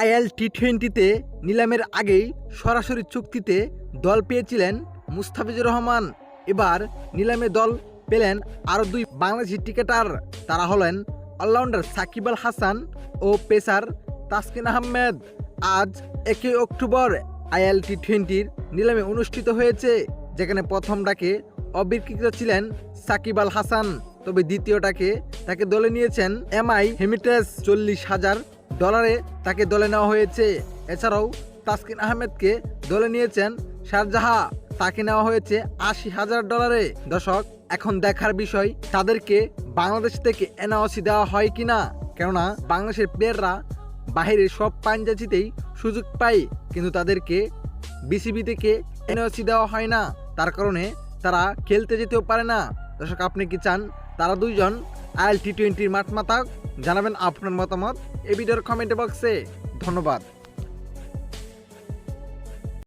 IL টি টোয়েন্টিতে নিলামের আগেই সরাসরি চুক্তিতে দল পেয়েছিলেন মুস্তাফিজুর রহমান। এবার নিলামে দল পেলেন আরও দুই বাংলাদেশি ক্রিকেটার। তারা হলেন অলরাউন্ডার সাকিব আল হাসান ও পেসার তাসকিন আহমেদ। আজ একই অক্টোবর আইএল টি টোয়েন্টির নিলামে অনুষ্ঠিত হয়েছে, যেখানে প্রথম ডাকে অবিকৃত ছিলেন সাকিব আল হাসান। তবে দ্বিতীয়টাকে তাকে দলে নিয়েছেন এমআই হেমিটেস। চল্লিশ হাজার ডলারে তাকে দলে নেওয়া হয়েছে। এছাড়াও তাসকিন আহমেদকে দলে নিয়েছেন শারজাহা। তাকে নেওয়া হয়েছে আশি হাজার ডলারে। দর্শক, এখন দেখার বিষয়, তাদেরকে বাংলাদেশ থেকে এনআওসি দেওয়া হয় কিনা? কেননা, বাংলাদেশের প্লেয়াররা বাহিরের সব পাঞ্জাজিতেই সুযোগ পায়, কিন্তু তাদেরকে বিসিবি থেকে এনওসি দেওয়া হয় না। তার কারণে তারা খেলতে যেতেও পারে না। দর্শক, আপনি কি চান? তারা দুইজন আইএল টি টোয়েন্টির মাঠ জানাবেন আপনার মতামত। এ ভিডিওর কমেন্ট বক্সে ধন্যবাদ।